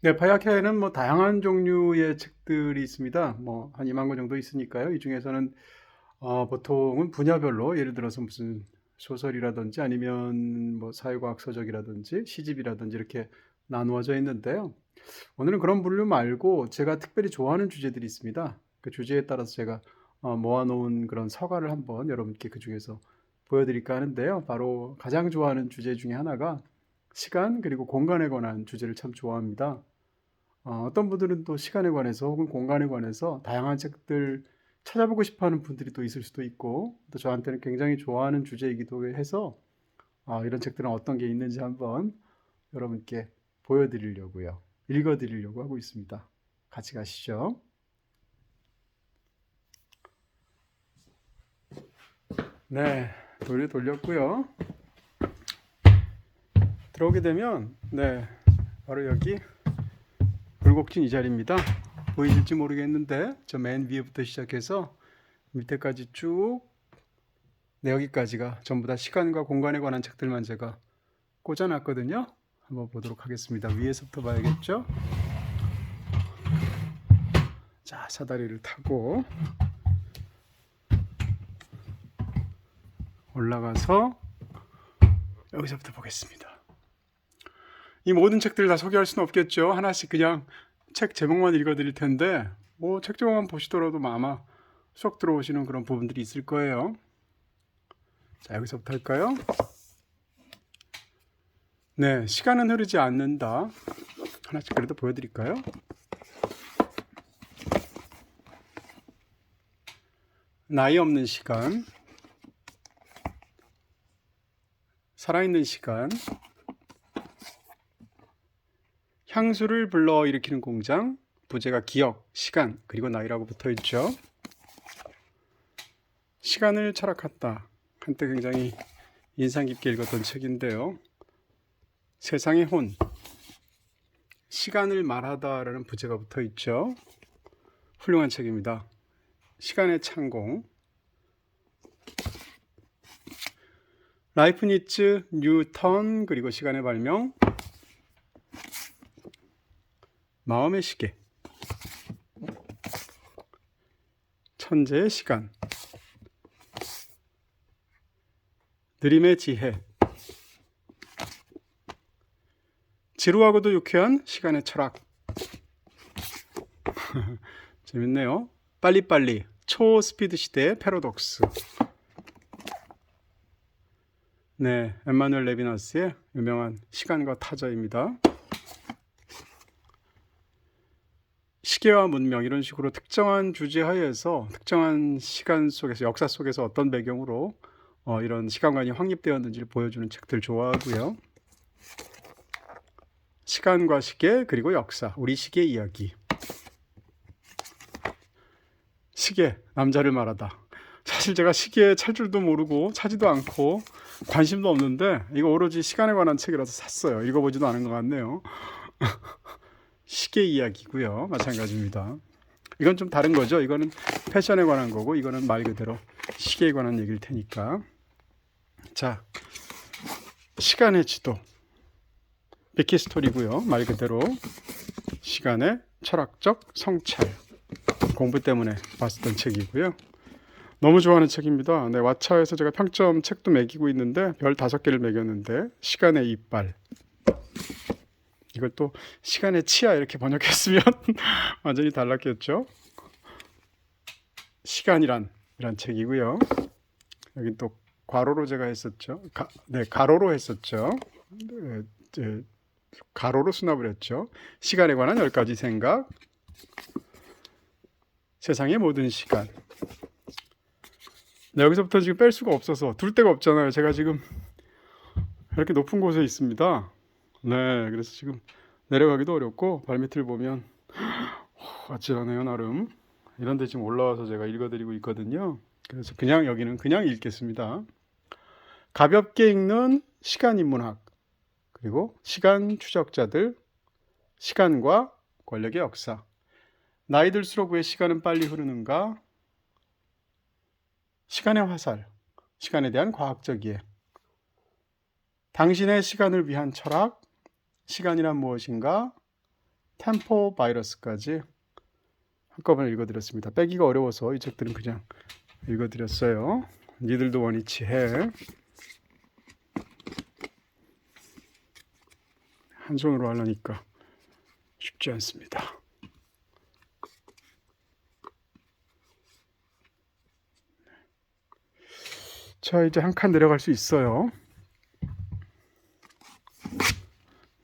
네, 바야케에는 뭐 다양한 종류의 책들이 있습니다. 뭐 한 2만 권 정도 있으니까요. 이 중에서는 어, 보통은 분야별로 예를 들어서 무슨 소설이라든지 아니면 뭐 사회과학 서적이라든지 시집이라든지 이렇게 나누어져 있는데요. 오늘은 그런 분류 말고 제가 특별히 좋아하는 주제들이 있습니다. 그 주제에 따라서 제가 어, 모아놓은 그런 서가를 한번 여러분께 그 중에서 보여드릴까 하는데요. 바로 가장 좋아하는 주제 중에 하나가 시간 그리고 공간에 관한 주제를 참 좋아합니다. 어, 어떤 분들은 또 시간에 관해서 혹은 공간에 관해서 다양한 책들 찾아보고 싶어 하는 분들이 또 있을 수도 있고, 또 저한테는 굉장히 좋아하는 주제이기도 해서 어, 이런 책들은 어떤 게 있는지 한번 여러분께 보여드리려고요. 읽어드리려고 하고 있습니다. 같이 가시죠. 네, 돌려 돌렸고요. 들어오게 되면, 네, 바로 여기 굴곡진 이 자리입니다. 보이실지 모르겠는데 저 맨 위에부터 시작해서 밑에까지 쭉 네, 여기까지가 전부 다 시간과 공간에 관한 책들만 제가 꽂아놨거든요. 한번 보도록 하겠습니다. 위에서부터 봐야겠죠? 자, 사다리를 타고 올라가서 여기서부터 보겠습니다. 이 모든 책들을 다 소개할 수는 없겠죠. 하나씩 그냥 책 제목만 읽어드릴 텐데 뭐 책 제목만 보시더라도 뭐 아마 쏙 들어오시는 그런 부분들이 있을 거예요. 자 여기서부터 할까요? 네, 시간은 흐르지 않는다. 하나씩 그래도 보여드릴까요? 나이 없는 시간, 살아있는 시간, 향수를 불러 일으키는 공장, 부제가 기억, 시간, 그리고 나이라고 붙어 있죠. 시간을 철학했다. 한때 굉장히 인상 깊게 읽었던 책인데요. 세상의 혼, 시간을 말하다라는 부제가 붙어 있죠. 훌륭한 책입니다. 시간의 창공, 라이프니츠, 뉴턴, 그리고 시간의 발명, 마음의 시계, 천재의 시간, 느림의 지혜, 지루하고도 유쾌한 시간의 철학. 재밌네요. 빨리빨리 초스피드 시대의 패러독스. 네, 엠마누엘 레비나스의 유명한 시간과 타자입니다. 시계와 문명 이런 식으로 특정한 주제 하에서 특정한 시간 속에서 역사 속에서 어떤 배경으로 어, 이런 시간관이 확립되었는지를 보여주는 책들 좋아하고요. 시간과 시계 그리고 역사 우리 시계 이야기. 시계 남자를 말하다. 사실 제가 시계에 찰 줄도 모르고 차지도 않고 관심도 없는데 이거 오로지 시간에 관한 책이라서 샀어요. 읽어보지도 않은 것 같네요 시계 이야기고요. 마찬가지입니다. 이건 좀 다른 거죠. 이거는 패션에 관한 거고 이거는 말 그대로 시계에 관한 얘기일 테니까. 자 시간의 지도. 비키 스토리고요. 말 그대로 시간의 철학적 성찰. 공부 때문에 봤었던 책이고요. 너무 좋아하는 책입니다. 네, 왓챠에서 제가 평점 책도 매기고 있는데 별 다섯 개를 매겼는데 시간의 이빨 이걸 또 시간의 치아 이렇게 번역했으면 완전히 달랐겠죠. 시간이란 이란 책이고요. 여기 또 괄호로 제가 했었죠. 가, 네, 가로로 했었죠. 네, 네, 가로로 수납을 했죠. 시간에 관한 열 가지 생각. 세상의 모든 시간. 네, 여기서부터 지금 뺄 수가 없어서 둘 데가 없잖아요. 제가 지금 이렇게 높은 곳에 있습니다. 네, 그래서 지금 내려가기도 어렵고 발밑을 보면 아찔하네요, 나름. 이런데 지금 올라와서 제가 읽어드리고 있거든요. 그래서 그냥 여기는 그냥 읽겠습니다. 가볍게 읽는 시간 인문학. 그리고 시간 추적자들, 시간과 권력의 역사. 나이 들수록 왜 시간은 빨리 흐르는가? 시간의 화살, 시간에 대한 과학적 이해. 당신의 시간을 위한 철학, 시간이란 무엇인가? 템포 바이러스까지 한꺼번에 읽어드렸습니다. 빼기가 어려워서 이 책들은 그냥 읽어드렸어요. 니들도 원위치 해. 한 손으로 하려니까 쉽지 않습니다. 자, 이제 한 칸 내려갈 수 있어요.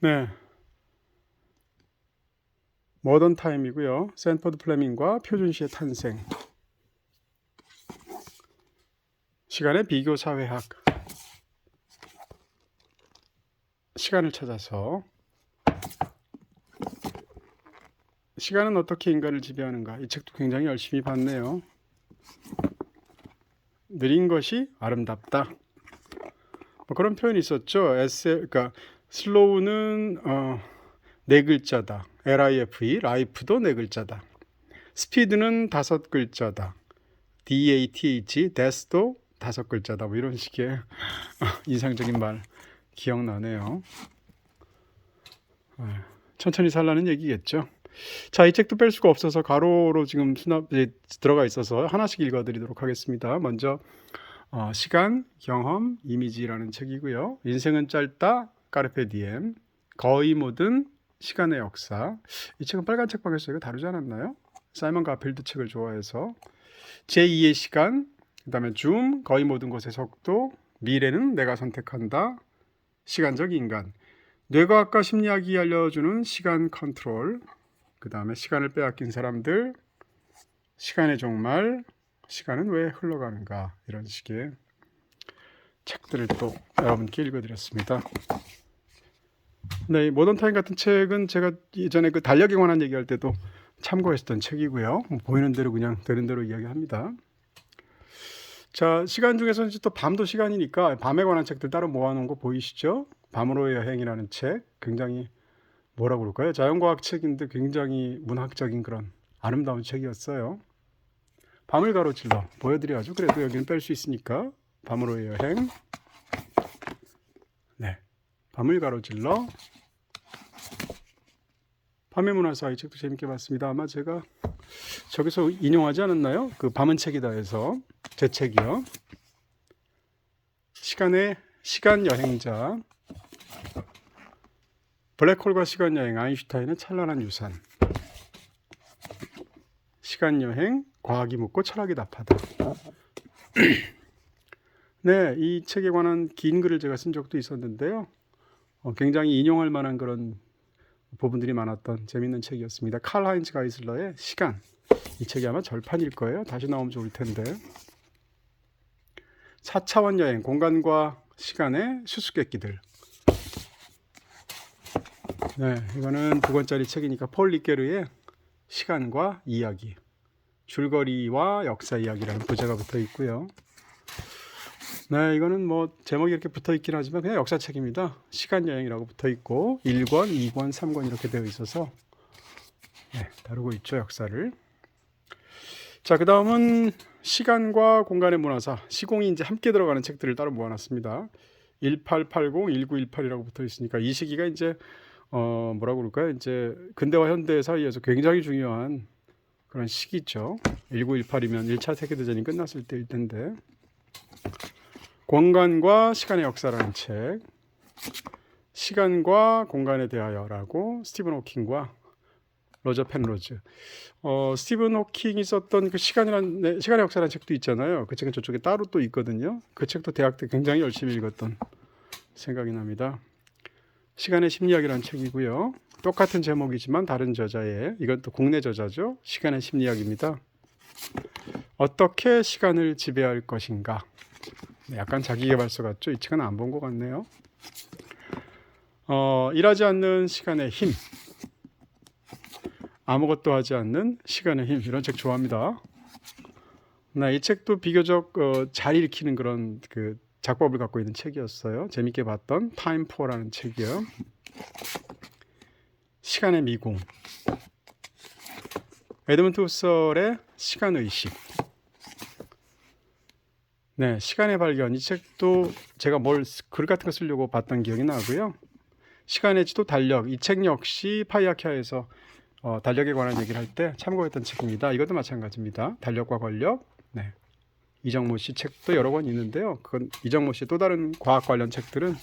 네. 모던 타임이고요. 샌퍼드 플레밍과 표준시의 탄생. 시간의 비교 사회학. 시간을 찾아서 시간은 어떻게 인간을 지배하는가? 이 책도 굉장히 열심히 봤네요. 느린 것이 아름답다. 뭐 그런 표현이 있었죠. 에세, 그러니까 슬로우는 어, 네 글자다. L-I-F-E, 라이프도 네 글자다. 스피드는 다섯 글자다. D-A-T-H, 데스도 다섯 글자다. 뭐 이런 식의 인상적인 말 기억나네요. 네, 천천히 살라는 얘기겠죠. 자, 이 책도 뺄 수가 없어서 가로로 지금 수납 들어가 있어서 하나씩 읽어드리도록 하겠습니다. 먼저 어, 시간, 경험, 이미지라는 책이고요. 인생은 짧다, 까르페 디엠, 거의 모든 시간의 역사. 이 책은 빨간 책방에서 이거 다루지 않았나요? 사이먼 가필드 책을 좋아해서 제2의 시간, 그다음에 줌, 거의 모든 것의 속도, 미래는 내가 선택한다, 시간적 인간, 뇌과학과 심리학이 알려주는 시간 컨트롤, 그 다음에 시간을 빼앗긴 사람들, 시간의 종말, 시간은 왜 흘러가는가 이런 식의 책들을 또 여러분께 읽어드렸습니다. 네, 모던 타임 같은 책은 제가 예전에 그 달력에 관한 얘기할 때도 참고했던 책이고요. 뭐 보이는 대로 그냥 되는 대로 이야기합니다. 자, 시간 중에서는 또 밤도 시간이니까 밤에 관한 책들 따로 모아놓은 거 보이시죠? 밤으로의 여행이라는 책 굉장히 뭐라 그럴까요? 자연과학 책인데 굉장히 문학적인 그런 아름다운 책이었어요. 밤을 가로질러 보여드려야죠. 그래도 여기는 뺄 수 있으니까 밤으로의 여행. 네, 밤을 가로질러. 밤의 문화사 이 책도 재밌게 봤습니다. 아마 제가 저기서 인용하지 않았나요? 그 밤은 책이다 해서 제 책이요. 시간의 시간 여행자 블랙홀과 시간 여행 아인슈타인의 찬란한 유산 시간 여행 과학이 묻고 철학이 답하다 네, 이 책에 관한 긴 글을 제가 쓴 적도 있었는데요 어, 굉장히 인용할 만한 그런 부분들이 많았던 재밌는 책이었습니다. 칼 하인츠 가이슬러의 시간. 이 책이 아마 절판일 거예요. 다시 나오면 좋을 텐데. 4차원 여행 공간과 시간의 수수께끼들. 네, 이거는 두 권짜리 책이니까 폴 리케르의 시간과 이야기, 줄거리와 역사 이야기라는 부제가 붙어 있고요. 네, 이거는 뭐 제목이 이렇게 붙어 있긴 하지만 그냥 역사책입니다. 시간 여행이라고 붙어 있고 1권, 2권, 3권 이렇게 되어 있어서 네, 다루고 있죠, 역사를. 자, 그다음은 시간과 공간의 문화사, 시공이 이제 함께 들어가는 책들을 따로 모아 놨습니다. 1880, 1918이라고 붙어 있으니까 이 시기가 이제 어 뭐라고 그럴까요? 이제 근대와 현대 사이에서 굉장히 중요한 그런 시기죠. 1918이면 1차 세계대전이 끝났을 때일 텐데. 공간과 시간의 역사라는 책. 시간과 공간에 대하여라고 스티븐 호킹과 로저 펜로즈. 어, 스티븐 호킹이 썼던 그 시간이란 네, 시간의 역사라는 책도 있잖아요. 그 책은 저쪽에 따로 또 있거든요. 그 책도 대학 때 굉장히 열심히 읽었던 생각이 납니다. 시간의 심리학이라는 책이고요. 똑같은 제목이지만 다른 저자의 이건 또 국내 저자죠. 시간의 심리학입니다. 어떻게 시간을 지배할 것인가? 네, 약간 자기개발서 같죠? 이 책은 안 본 것 같네요. 어, 일하지 않는 시간의 힘. 아무것도 하지 않는 시간의 힘. 이런 책 좋아합니다. 네, 이 책도 비교적 어, 잘 읽히는 그런 그 작법을 갖고 있는 책이었어요. 재밌게 봤던 타임 포라는 책이요. 시간의 미궁. 에드먼트 후설의 시간 의식. 네, 시간의 발견. 이 책도 제가 뭘 글 같은 거 쓰려고 봤던 기억이 나고요. 시간의 지도 달력 이 책 역시 파이아키아에서 어, 달력에 관한 얘기를 할 때 참고했던 책입니다. 이것도 마찬가지입니다. 달력과 권력. 네. 이정모 씨 책도 여러 권 있는데요. 그건 이정모 씨 또 다른 과학 관련 책들은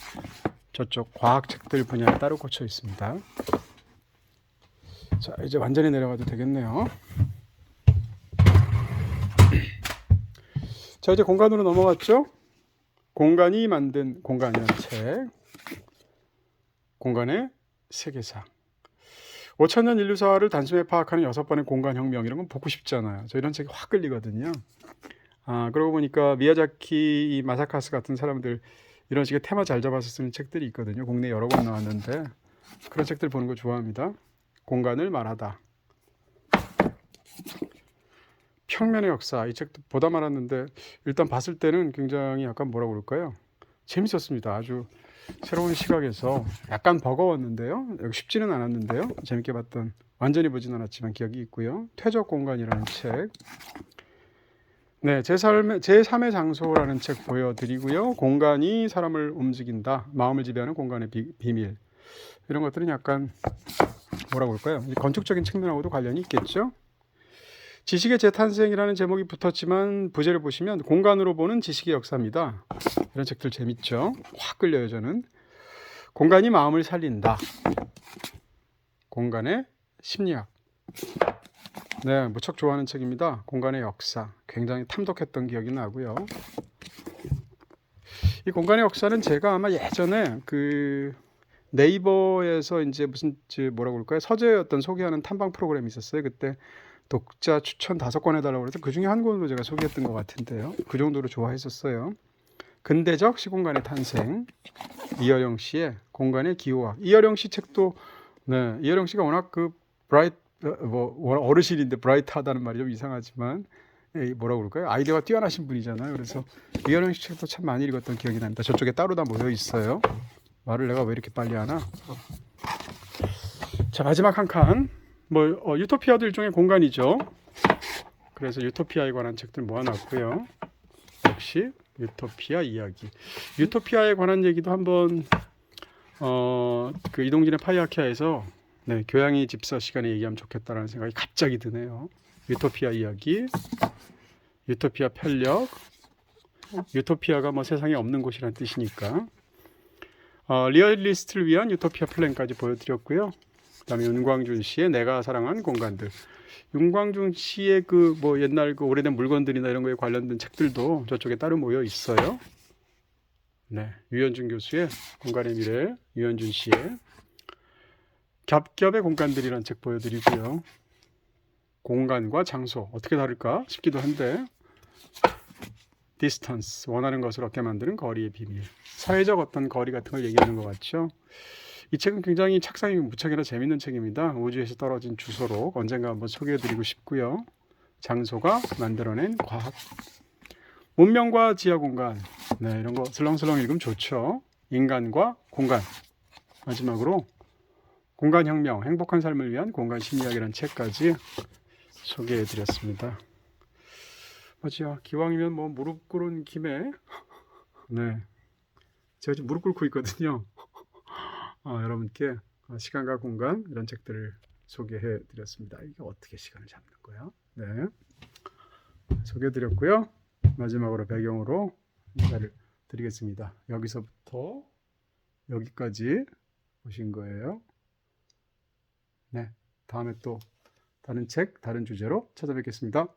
저쪽 과학 책들 분야에 따로 꽂혀 있습니다. 자, 이제 완전히 내려가도 되겠네요. 자, 이제 공간으로 넘어갔죠? 공간이 만든 공간이라는 책. 공간의 세계사. 5천년 인류사를 단숨에 파악하는 여섯 번의 공간 혁명 이런 건 보고 싶잖아요. 저 이런 책이 확 끌리거든요. 아, 그러고 보니까 미야자키, 이 마사카스 같은 사람들 이런 식의 테마 잘 잡아서 쓰는 책들이 있거든요. 국내 여러 권 나왔는데 그런 책들 보는 거 좋아합니다. 공간을 말하다. 평면의 역사 이 책도 보다 말았는데 일단 봤을 때는 굉장히 약간 뭐라고 그럴까요? 재밌었습니다. 아주 새로운 시각에서 약간 버거웠는데요. 쉽지는 않았는데요. 재밌게 봤던 완전히 보진 않았지만 기억이 있고요. 퇴적 공간이라는 책. 네, 제 삶의 제 3의 장소라는 책 보여드리고요. 공간이 사람을 움직인다. 마음을 지배하는 공간의 비, 비밀. 이런 것들은 약간 뭐라고 할까요? 건축적인 측면하고도 관련이 있겠죠. 지식의 재탄생이라는 제목이 붙었지만 부제를 보시면 공간으로 보는 지식의 역사입니다. 이런 책들 재밌죠? 확 끌려요 저는. 공간이 마음을 살린다. 공간의 심리학. 네, 무척 좋아하는 책입니다. 공간의 역사. 굉장히 탐독했던 기억이 나고요. 이 공간의 역사는 제가 아마 예전에 그 네이버에서 이제 무슨 저 뭐라고 그럴까요? 서재였던 소개하는 탐방 프로그램이 있었어요. 그때 독자 추천 다섯 권 해달라고 그래서 그 중에 한 권으로 제가 소개했던 것 같은데요. 그 정도로 좋아했었어요. 근대적 시공간의 탄생. 이어령 씨의 공간의 기호학. 이어령 씨 책도 네 이어령 씨가 워낙 그 브라이트 뭐 어르신인데 브라이트하다는 말이 좀 이상하지만 예, 뭐라고 그럴까요? 아이디어가 뛰어나신 분이잖아요. 그래서 이어령 씨 책도 참 많이 읽었던 기억이 납니다. 저쪽에 따로 다 모여 있어요. 말을 내가 왜 이렇게 빨리 하나? 자 마지막 한칸 뭐 어, 유토피아도 일종의 공간이죠 그래서 유토피아에 관한 책들 모아놨고요 역시 유토피아 이야기. 유토피아에 관한 얘기도 한번 어, 그 이동진의 파이아키아에서 네, 교양이 집서 시간에 얘기하면 좋겠다라는 생각이 갑자기 드네요. 유토피아 이야기, 유토피아 편력, 유토피아가 뭐 세상에 없는 곳이라는 뜻이니까 어, 리얼리스트를 위한 유토피아 플랜까지 보여드렸고요. 그다음에 윤광준 씨의 내가 사랑한 공간들. 윤광중 씨의 그 뭐 옛날 그 오래된 물건들이나 이런 거에 관련된 책들도 저쪽에 따로 모여 있어요. 네, 유현준 교수의 공간의 미래, 유현준 씨의 겹겹의 공간들이라는 책 보여드리고요. 공간과 장소 어떻게 다를까 싶기도 한데 디스턴스 원하는 것을 얻게 만드는 거리의 비밀 사회적 어떤 거리 같은 걸 얘기하는 것 같죠. 이 책은 굉장히 착상이 무척이나 재밌는 책입니다. 우주에서 떨어진 주소록 언젠가 한번 소개해드리고 싶고요. 장소가 만들어낸 과학. 문명과 지하 공간. 네, 이런 거 슬렁슬렁 읽으면 좋죠. 인간과 공간. 마지막으로 공간 혁명, 행복한 삶을 위한 공간 심리학이라는 책까지 소개해 드렸습니다. 뭐지요? 기왕이면 뭐 무릎 꿇은 김에 네, 제가 지금 무릎 꿇고 있거든요. 어, 여러분께 시간과 공간 이런 책들을 소개해 드렸습니다. 이게 어떻게 시간을 잡는 거야? 네. 소개해 드렸고요. 마지막으로 배경으로 인사를 드리겠습니다. 여기서부터 여기까지 오신 거예요. 네. 다음에 또 다른 책, 다른 주제로 찾아뵙겠습니다.